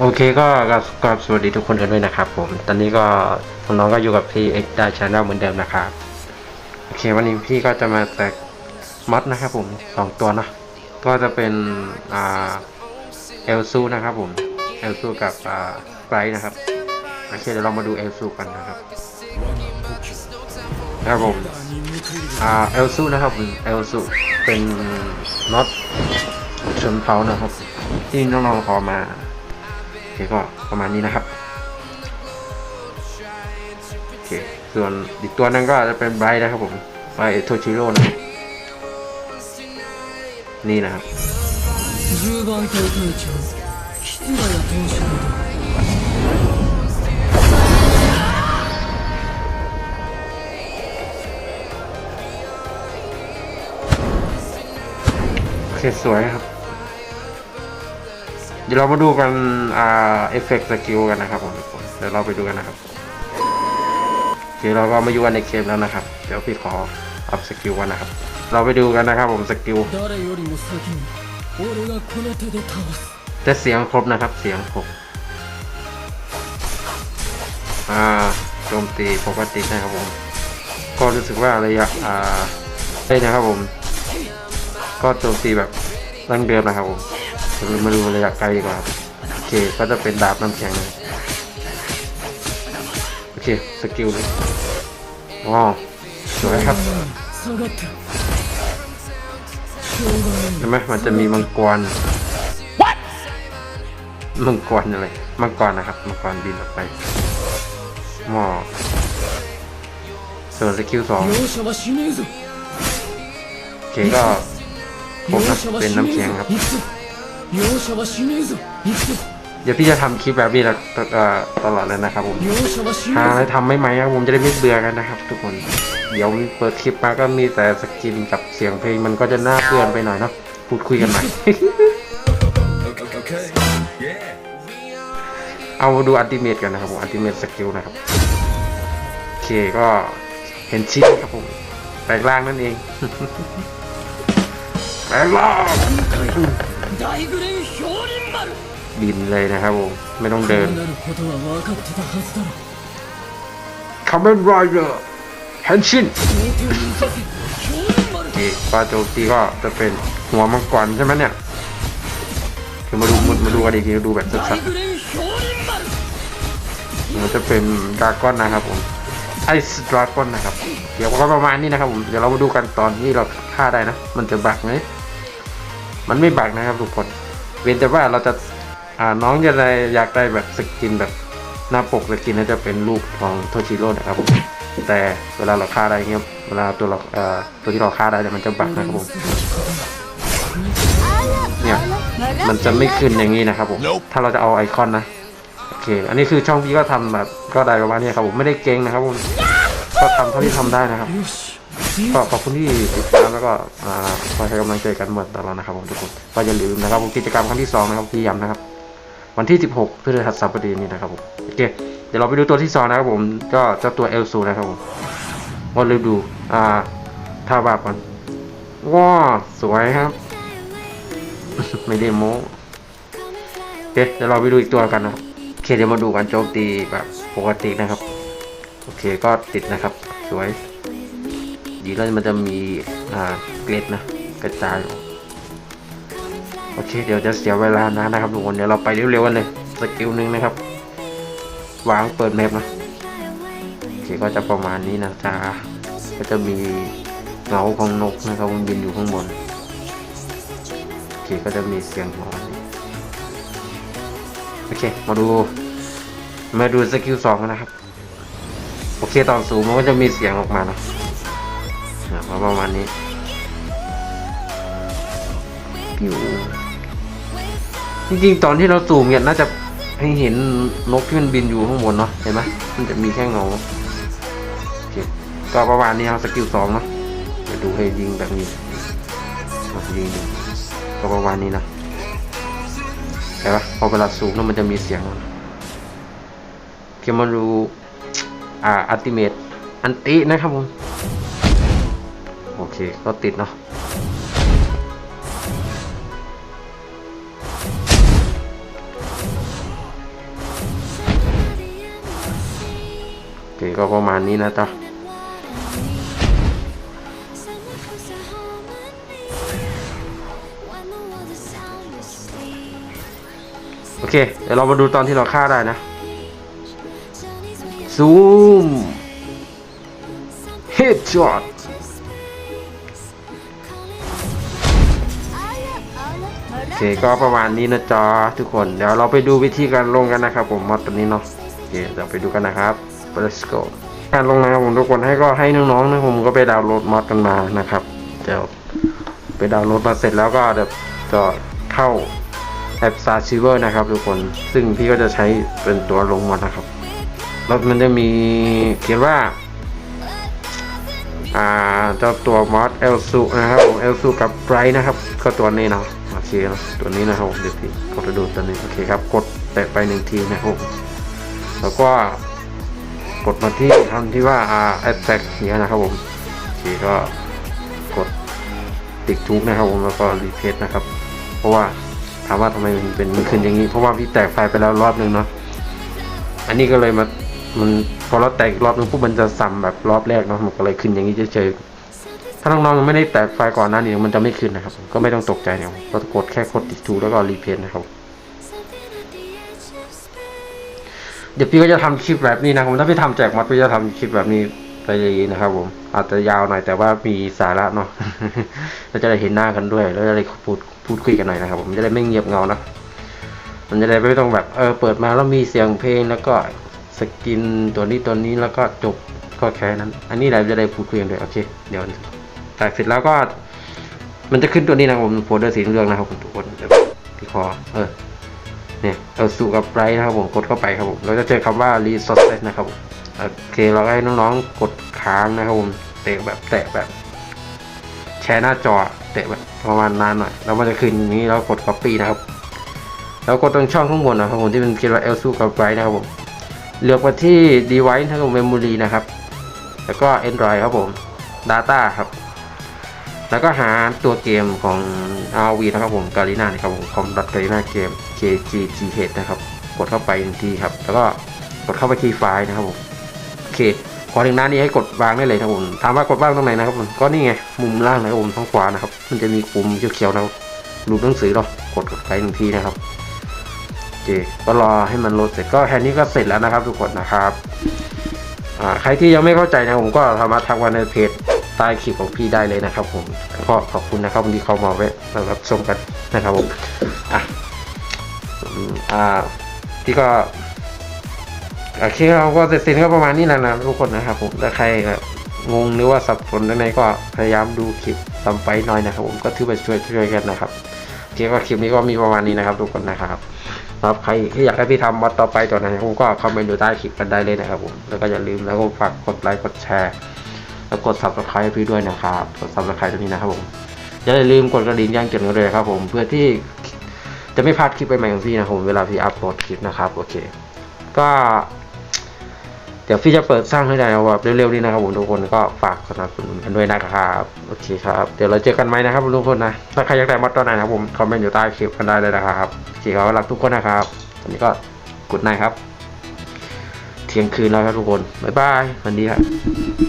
โอเคก็ก็ก็สวัสดีทุกคนกันด้วยนะครับผม ตอนนี้ก็น้องๆก็อยู่กับพี่เอ็กได้ชาแนลเหมือนเดิมนะครับ โอเควันนี้พี่ก็จะมาแตกมอดนะครับผมสองตัวนะ ก็จะเป็นอ่าเอลซูนะครับผม เอลซูกับอ่าไบรท์นะครับ โอเคเดี๋ยวเรามาดูเอลซูกันนะครับนะครับผมอ่าเอลซูนะครับผมเอลซูเป็นน็อตชนเผานะครับ ที่น้องๆขอมา คก็ประมาณนี้นะครับโอเคส่วนอีกตัวนั้นก็จะเป็นไบร์นะครับผมไบร์โทชิโร่นะนี่นะครับโอเคสวยครับ เดี๋ยวเรามาดูกันอเอฟเฟกต์สกิลกันนะครับผมทุกคนเดี๋ยวเราไปดูกันนะครับเดี๋ยวเราก็มาอยู่กันในเกมแล้วนะครับ เดี๋ยวพี่ขออัพสกิลกันนะครับ เราไปดูกันนะครับผมสกิลจะเสียงครบนะครับเสียงครบอ่าโจมตีปกตินะครับผม ก็รู้สึกว่าระยะอ่าได้นะครับผม ก็โจมตีแบบดั้งเดิมนะครับผม เรามาดูระยะไกลดีกว่าโอเคก็จะเป็นดาบน้ำแข็งโอเคสกิลเลยว้าสวยครับเห็นไหมมันจะมีมังกรมังกรอะไรมังกรนะครับมังกรบินออกไปหมอส่วนสกิลสองโอเคก็ผมเป็นน้ำแข็งครับ 容赦はしねえぞ行くぞ เดี๋ยวพี่จะทำคลิปแบบนี้ละเอ่อตลอดเลยนะครับผม 容赦はし หา ね อะไร えぞ ทำไม่ไหมครับผมจะได้ไม่เบื่อกันนะครับ ทุกคน เดี๋ยวเปิดคลิปมาก็มีแต่สกินกับเสียงเพลงมันก็จะน่าเบื่อไปหน่อยเนาะพูดคุยกันหน่อย Okay. Yeah. เอามาดูอัลติเมทกันนะครับผมอัลติเมทสกิลนะครับ โอเคก็เห็นชิ้นครับผมแปลงร่างนั่นเอง แปลงร่าง 大グレン氷輪丸 บินเลยนะครับผม ไม่ต้องเดิน Kamen Rider Henshin ปาโจตีก็จะเป็นหัวมังกรใช่ไหมเนี่ยคือมาดูมาดูกันอีกทีดูแบบสัดๆมันจะเป็นดราก้อนนะครับผมไอส์ดราก้อนนะครับ เดี๋ยวก็ประมาณนี้นะครับผม เดี๋ยวเรามาดูกันตอนนี้เราฆ่าได้นะ มันจะบักไหม มันไม่บักนะครับทุกคน เว้นแต่ว่าเราจะอ่าน้องจะได้อยากได้แบบสกินแบบหน้าปกสกินน่าจะเป็นรูปของโทชิโร่นะครับผมแต่เวลาเราฆ่าได้เงี้ยเวลาตัวเราเอ่อตัวที่เราฆ่าได้เนี่ยมันจะบักนะครับผมเนี่ยมันจะไม่ขึ้นอย่างนี้นะครับผมถ้าเราจะเอาไอคอนนะโอเค อันนี้คือช่องพี่ก็ทำแบบก็ได้ประมาณนี้ครับผมไม่ได้เก่งนะครับผมก็ทำเท่าที่ทำได้นะครับ ก็ขอบคุณที่ติดตามแล้วก็คอยให้กำลังใจกันเหมดตลอดนะครับผมทุกคนก็อย่าลืมนะครับผมกิจกรรมครั้งที่สองนะครับพี่ย้ำนะครับ วันที่ 16พฤหัสบดีนี้นะครับผมโอเคเดี๋ยวเราไปดูตัวที่สองนะครับผมก็เจ้าตัวเอลซูนะครับผมวันฤดูอ่าท่าบาปก่อนว้าสวยครับไม่ได้โม้โอเคเดี๋ยวเราไปดูอีกตัวกันนะครับโอเคเดี๋ยวมาดูกันโจมตีแบบปกตินะครับ โอเคก็ติดนะครับ สวย ดีแล้วมันจะมีอ่าเกล็ดนะกระจายโอเคเดี๋ยวจะเสียเวลานะนะครับทุกคนเดี๋ยวเราไปเร็วๆกันเลยสกิลหนึ่งนะครับ วางเปิดแมปนะโอเคก็จะประมาณนี้นะจ๊ะก็จะมีเงาของนกนะครับมันบินอยู่ข้างบนโอเคก็จะมีเสียงหอนโอเคมาดูมาดูสกิลสองนนะครับ โอเคตอนสูงมันก็จะมีเสียงออกมานะ อะประมาณนี้อยู่จริงๆตอนที่เราซูมเนี่ยน่าจะให้เห็นนกที่มันบินอยู่ข้างบนเนาะเห็นไหมมันจะมีแค่เงาโอเคก็ประมาณนี้ครับสกิลสองเนาะเดี๋ยวดูให้ยิงแบบนี้ยิงดูก็ประมาณนี้นะเห็นปะพอเวลาซูมแล้วมันจะมีเสียงเคมาดูอ่าอัลติเมตอันตินะครับผม เคก็ติดเนาะโอเคก็ประมาณนี้นะจ๊ะโอเค เดี๋ยวเรามาดูตอนที่เราฆ่าได้นะ ซูม Headshot เคก็ประมาณนี้นะจ๊ะทุกคนเดี๋ยวเราไปดูวิธีการลงกันนะครับ ผมมอดตัวนี้เนาะโอเคเดี๋ยวไปดูกันนะครับ let's go การลงนะครับผมทุกคนให้ก็ให้น้องๆนะผมก็ไปดาวน์โหลดมอดกันมานะครับเดี๋ยวไปดาวน์โหลดมาเสร็จแล้วก็เดี๋ยวจะเข้าแอป Star Silver นะครับทุกคนซึ่งพี่ก็จะใช้เป็นตัวลงมอดนะครับแล้วมันจะมีเขียนว่าอ่าเจ้าตัวมอสเอลซูนะครับผมเอลซูกับไบรท์นะครับ ก็ตัวนี้เนาะ โอเคตัวนี้นะครับเดี๋ยวพี่กดดูตัวนี้โอเคครับ กดแตะไปหนึ่งทีนะครับผมแล้วก็กดมาที่คำที่ว่าอ่าแอตแทกเนี้ยนะครับผมโอเคก็กดติ๊กทุกนะครับผมแล้วก็รีเพทนะครับ เพราะว่าถามว่าทำไมมันเป็นมันขึ้นอย่างนี้ เพราะว่าพี่แตกไฟไปแล้วรอบนึงเนาะอันนี้ก็เลยมามันพอเราแตกรอบนึงปุ๊บมันจะซ้ำแบบรอบแรกเนาะมันก็เลยขึ้นอย่างนี้เฉย ถ้าน้องๆยังไม่ได้แตกไฟล์ก่อนหน้านี้มันจะไม่ขึ้นนะครับ ก็ไม่ต้องตกใจเนี่ยก็กดแค่กดติดทูแล้วก็รีเพนนะครับ เดี๋ยวพี่ก็จะทำคลิปแบบนี้นะครับถ้าพี่ทำแจกมัดพี่จะทำคลิปแบบนี้ไปเลยนะครับ ผม อาจจะยาวหน่อยแต่ว่ามีสาระเนาะเราจะได้เห็นหน้ากันด้วย แล้วจะได้พูดพูดคุยกันหน่อยนะครับ ผมจะได้ไม่เงียบเงานะมันจะได้ไม่ต้องแบบเออเปิดมาแล้วมีเสียงเพลงแล้วก็สกินตัวนี้ตัวนี้แล้วก็จบก็แค่นั้น อันนี้เราจะได้พูดคุยกันด้วยโอเค เดี๋ยว แตกเสร็จแล้วก็ มันจะขึ้นตัวนี้นะครับผมโฟลเดอร์สีเหลืองนะครับผมทุกคนเดี๋ยวพี่ขอเออเนี่ยเออสู่กับไบรท์นะครับผมกดเข้าไปครับผมเราจะเจอคำว่า resources นะครับผมโอเคเราให้น้องๆกดค้างนะครับผมเตะแบบแตะแบบ แชร์หน้าจอเตะแบบประมาณนานหน่อยแล้วมันจะขึ้นอย่างนี้แล้วกด copy นะครับแล้วก็ตรงช่องข้างบนนะครับผมที่เป็นเขียนว่า L ซูกับไ i นะครับผมเลือกมาที่ device นะครับผม memory นะครับ แล้วก็ Android ครับผม data ครับ แล้วก็หาตัวเกมของ RV นะครับผม Garena นะครับผม com Garena Game KGGH นะครับกดเข้าไปหนึ่งทีครับ แล้วก็กดเข้าไปที่ไฟล์นะครับผมโอเคพอถึงหน้านี้ให้กดวางได้เลยครับผมถามว่ากดวางตรงไหนนะครับผมก็นี่ไงมุมล่างนะครับผมทางขวานะครับ มันจะมีปุ่มเขียวๆนะครับรูปหนังสือเรากดไปหนึ่งทีนะครับโอเคก็รอให้มันโหลดเสร็จก็แค่นี้ก็เสร็จแล้วนะครับ ทุกคนนะครับใครที่ยังไม่เข้าใจนะผมก็สามารถทักมาในเพจ ใต้คลิปของพี่ได้เลยนะครับผมก็ขอบคุณนะครับที่เขามาแวะมารับชมกันนะครับผมอะอืมอ่าพี่ก็โอเคเราก็เสร็จสิ้นก็ประมาณนี้แหละนะทุกคนนะครับผมถ้าใครงงหรือว่าสับสนยังไงก็พยายามดูคลิปซ้ำไปหน่อยนะครับ ผมก็ถือว่าช่วยช่วยกันนะครับโอเคก็คลิปนี้ก็มีประมาณนี้นะครับ ทุกคนนะครับครับใครที่อยากให้พี่ทำวัดต่อไปตัวไหนผมก็คอมเมนต์อยู่ใต้คลิปกันได้เลยนะครับผมแล้วก็อย่าลืมแล้วก็ฝากกดไลค์กดแชร์ แล้วกด subscribe พี่ด้วยนะครับกด subscribe ตรงนี้นะครับผมอย่าลืมกดกระดิ่งแจ้งเตือนกันเลยครับผมเพื่อที่จะไม่พลาดคลิปใหม่ๆของพี่นะครับผมเวลาพี่อัพโหลดคลิปนะครับโอเค ก็เดี๋ยวพี่จะเปิดสร้างให้ได้แบบเร็วๆนี้นะครับผมทุกคนก็ฝากสนับสนุนกันด้วยนะครับโอเคครับเดี๋ยวเราเจอกันไหมนะครับทุกคนนะถ้าใครอยากได้มัดตัวไหนนะครับผมคอมเมนต์อยู่ใต้คลิปกันได้เลยนะครับโอเคครับรักทุกคนนะครับวันนี้ก็กดไนครับ เที่ยงคืนแล้วครับทุกคนบ๊ายบายวัสดีครับ